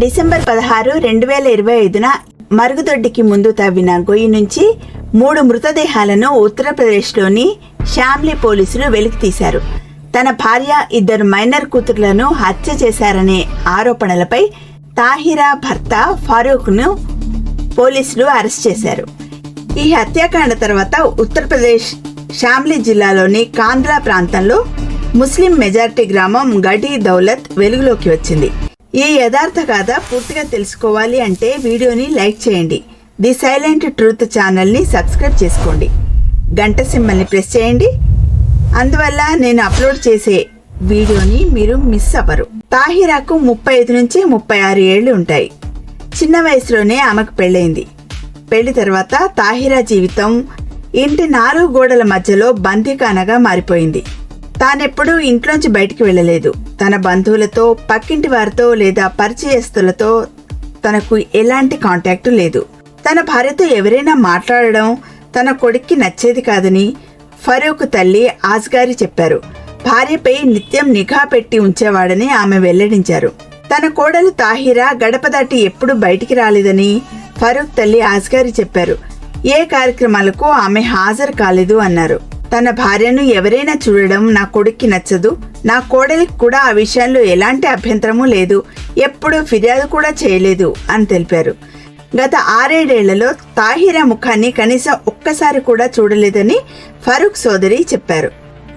December పదహారు రెండు వేల ఇరవై ఐదున మరుగుదొడ్డికి ముందు తవ్విన గొయ్యి నుంచి మూడు మృతదేహాలను ఉత్తరప్రదేశ్లోని షామ్లీ పోలీసులు వెలికి తీశారు. తన భార్య ఇద్దరు మైనర్ కూతురులను హత్య చేశారనే ఆరోపణలపై తాహిరా భర్త ఫారూక్ను పోలీసులు అరెస్ట్ చేశారు. ఈ హత్యాకాండ తర్వాత ఉత్తరప్రదేశ్ షామ్లీ జిల్లాలోని కాంద్రా ప్రాంతంలో ముస్లిం మెజార్టీ గ్రామం గడి దౌలత్ వెలుగులోకి వచ్చింది. ఈ యథార్థ కథ పూర్తిగా తెలుసుకోవాలి అంటే వీడియోని లైక్ చేయండి. ది సైలెంట్ ట్రూత్ ఛానల్ని సబ్స్క్రైబ్ చేసుకోండి. గంట సింబల్ని ప్రెస్ చేయండి. అందువల్ల నేను అప్లోడ్ చేసే వీడియోని మీరు మిస్ అవ్వరు. తాహిరాకు ముప్పై ఐదు నుంచి ముప్పై ఆరు ఏళ్ళు ఉంటాయి. చిన్న వయసులోనే ఆమెకు పెళ్ళైంది. పెళ్ళి తర్వాత తాహిరా జీవితం ఇంటి నాలుగు గోడల మధ్యలో బందీకానగా మారిపోయింది. తానెప్పుడూ ఇంట్లోంచి బయటికి వెళ్ళలేదు. తన బంధువులతో పక్కింటి వారితో లేదా పరిచయస్తులతో తనకు ఎలాంటి కాంటాక్టు లేదు. తన భార్యతో ఎవరైనా మాట్లాడడం తన కొడుక్కి నచ్చేది కాదని ఫరూక్ తల్లి ఆజ్గారి చెప్పారు. భార్యపై నిత్యం నిఘా పెట్టి ఉంచేవాడని ఆమె వెల్లడించారు. తన కోడలు తాహిరా గడప దాటి ఎప్పుడు బయటికి రాలేదని ఫరూక్ తల్లి ఆజ్గారి చెప్పారు. ఏ కార్యక్రమాలకు ఆమె హాజరు కాలేదు అన్నారు. తన భార్యను ఎవరైనా చూడడం నా కొడుక్కి నచ్చదు. నా కోడలికి కూడా ఆ విషయంలో ఎలాంటి అభ్యంతరమూ లేదు. ఎప్పుడూ ఫిర్యాదు కూడా చేయలేదు అని తెలిపారు. గత ఆరేడేళ్ళలో తాహిరా ముఖాన్ని కనీసం ఒక్కసారి కూడా చూడలేదని ఫరూక్ సోదరి చెప్పారు.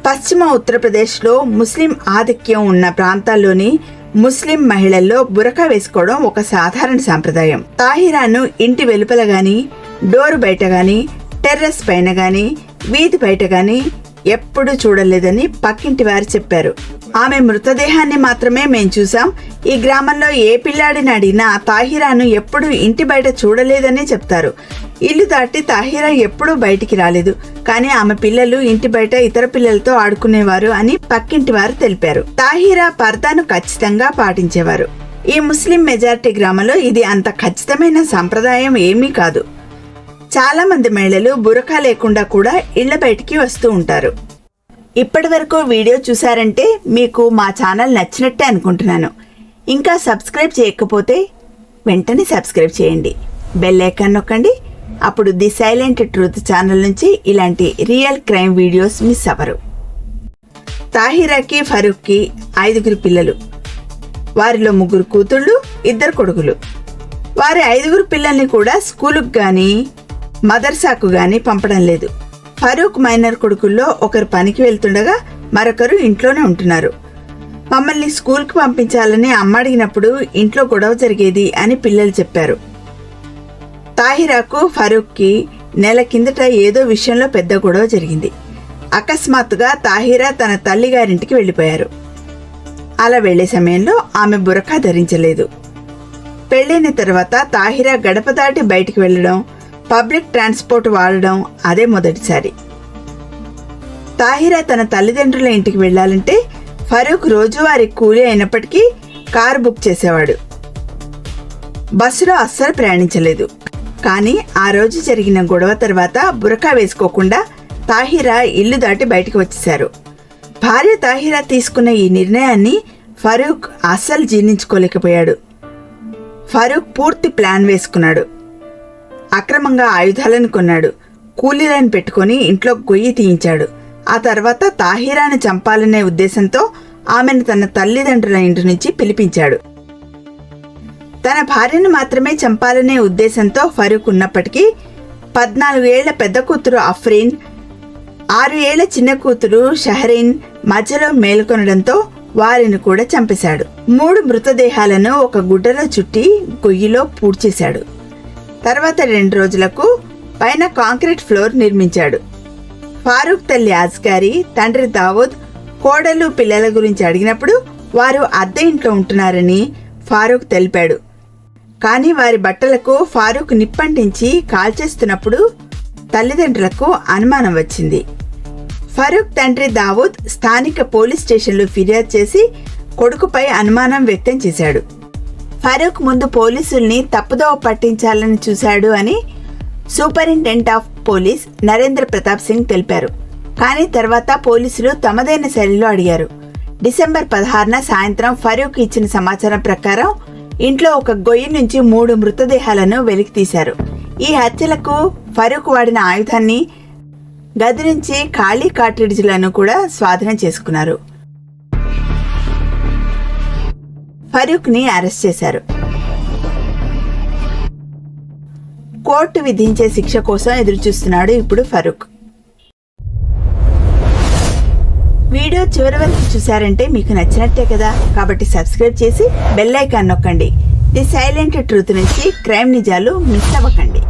పశ్చిమ ఉత్తరప్రదేశ్లో ముస్లిం ఆధిక్యం ఉన్న ప్రాంతాల్లోని ముస్లిం మహిళల్లో బురక వేసుకోవడం ఒక సాధారణ సాంప్రదాయం. తాహిరాను ఇంటి వెలుపల గాని డోరు బయట గాని టెర్రస్ పైన గాని వీధి బయట గాని ఎప్పుడూ చూడలేదని పక్కింటి వారు చెప్పారు. ఆమె మృతదేహాన్ని మాత్రమే మేం చూసాం ఈ గ్రామంలో ఏ పిల్లాడిని అడిగినా తాహిరాను ఎప్పుడూ ఇంటి బయట చూడలేదని చెప్తారు. ఇల్లు దాటి తాహిరా ఎప్పుడూ బయటికి రాలేదు. కానీ ఆమె పిల్లలు ఇంటి బయట ఇతర పిల్లలతో ఆడుకునేవారు అని పక్కింటి వారు తెలిపారు. తాహిరా పర్దాను ఖచ్చితంగా పాటించేవారు. ఈ ముస్లిం మెజారిటీ గ్రామంలో ఇది అంత ఖచ్చితమైన సంప్రదాయం ఏమీ కాదు. చాలా మంది మహిళలు బురకా లేకుండా కూడా ఇళ్ళ బయటికి వస్తూ ఉంటారు. ఇప్పటి వరకు వీడియో చూసారంటే మీకు మా ఛానల్ నచ్చినట్టే అనుకుంటున్నాను. ఇంకా సబ్స్క్రైబ్ చేయకపోతే వెంటనే సబ్స్క్రైబ్ చేయండి. బెల్ ఐకాన్ నొక్కండి. అప్పుడు ది సైలెంట్ ట్రూత్ ఛానల్ నుంచి ఇలాంటి రియల్ క్రైమ్ వీడియోస్ మిస్ అవ్వరు. తాహిరాకి ఫరూక్కి ఐదుగురు పిల్లలు. వారిలో ముగ్గురు కూతుళ్ళు ఇద్దరు కొడుకులు. వారి ఐదుగురు పిల్లల్ని కూడా స్కూలుకు కానీ మదర్సాకు గాని పంపడం లేదు. ఫరూక్ మైనర్ కొడుకుల్లో ఒకరు పనికి వెళ్తుండగా మరొకరు ఇంట్లోనే ఉంటున్నారు. మమ్మల్ని స్కూల్కి పంపించాలని అమ్మ అడిగినప్పుడు ఇంట్లో గొడవ జరిగేది అని పిల్లలు చెప్పారు. తాహిరాకు ఫరూక్కి నెల కిందట ఏదో విషయంలో పెద్ద గొడవ జరిగింది. అకస్మాత్తుగా తాహిరా తన తల్లిగారింటికి వెళ్ళిపోయారు. అలా వెళ్ళే సమయంలో ఆమె బురఖా ధరించలేదు. పెళ్ళైన తర్వాత తాహిరా గడప దాటి బయటికి వెళ్ళడం పబ్లిక్ ట్రాన్స్పోర్ట్ వాడడం అదే మొదటిసారి. తాహిరా తన తల్లిదండ్రుల ఇంటికి వెళ్ళాలంటే ఫరూక్ రోజువారీ కూలీ అయినప్పటికీ కారు బుక్ చేసేవాడు. బస్సులో అస్సలు ప్రయాణించలేదు. కానీ ఆ రోజు జరిగిన గొడవ తర్వాత బురకా వేసుకోకుండా తాహిరా ఇల్లు దాటి బయటకు వచ్చేశారు. భార్య తాహిరా తీసుకున్న ఈ నిర్ణయాన్ని ఫరూక్ అస్సలు జీర్ణించుకోలేకపోయాడు. ఫరూక్ పూర్తి ప్లాన్ వేసుకున్నాడు. అక్రమంగా ఆయుధాలను కొన్నాడు. కూలీలను పెట్టుకుని ఇంట్లో గొయ్యి తీయించాడు. ఆ తర్వాత తాహిరాను చంపాలనే ఉద్దేశంతో ఆమెను తన తల్లిదండ్రుల ఇంటి నుంచి పిలిపించాడు. తన భార్యను మాత్రమే చంపాలనే ఉద్దేశంతో ఫరూక్ ఉన్నప్పటికీ పద్నాలుగు ఏళ్ళ పెద్ద కూతురు అఫ్రీన్ ఆరు ఏళ్ళ చిన్న కూతురు షహరీన్ మధ్యలో మేల్కొనడంతో వారిని కూడా చంపేశాడు. మూడు మృతదేహాలను ఒక గుడ్డలో చుట్టి గొయ్యిలో పూడ్చేశాడు. తర్వాత రెండు రోజులకు పైన కాంక్రీట్ ఫ్లోర్ నిర్మించాడు. ఫారూక్ తల్లి ఆజ్గారి తండ్రి దావూద్ కోడలు పిల్లల గురించి అడిగినప్పుడు వారు అద్దె ఇంట్లో ఉంటున్నారని ఫారూక్ తెలిపాడు. కానీ వారి బట్టలకు ఫారూక్ నిప్పంటించి కాల్చేస్తున్నప్పుడు తల్లిదండ్రులకు అనుమానం వచ్చింది. ఫరూక్ తండ్రి దావూద్ స్థానిక పోలీస్ స్టేషన్లో ఫిర్యాదు చేసి కొడుకుపై అనుమానం వ్యక్తం చేశాడు. ఫరూక్ ముందు పోలీసుల్ని తప్పుదోవ పట్టించాలని చూశాడు అని superintendent of police Narendra Pratap Singh తెలిపారు. కానీ తర్వాత పోలీసులు తమదైన శైలిలో అడిగారు. డిసెంబర్ పదహారున సాయంత్రం ఫరూక్ ఇచ్చిన సమాచారం ప్రకారం ఇంట్లో ఒక గొయ్యి నుంచి మూడు మృతదేహాలను వెలికి తీశారు. ఈ హత్యలకు ఫరూక్ వాడిన ఆయుధాన్ని గది నుంచి ఖాళీ కాట్రిడ్జ్లను కూడా స్వాధీనం చేసుకున్నారు. ఫరూక్ని అరెస్ట్ చేశారు. కోర్టు విధించే శిక్ష కోసం ఎదురుచూస్తున్నాడు ఇప్పుడు ఫరూక్. వీడియో చివరి వరకు చూసారంటే మీకు నచ్చినట్టే కదా? కాబట్టి సబ్స్క్రైబ్ చేసి బెల్ ఐకాన్ నొక్కండి. ది సైలెంట్ ట్రూత్ నుంచి క్రైమ్ నిజాలు మిస్ అవ్వకండి.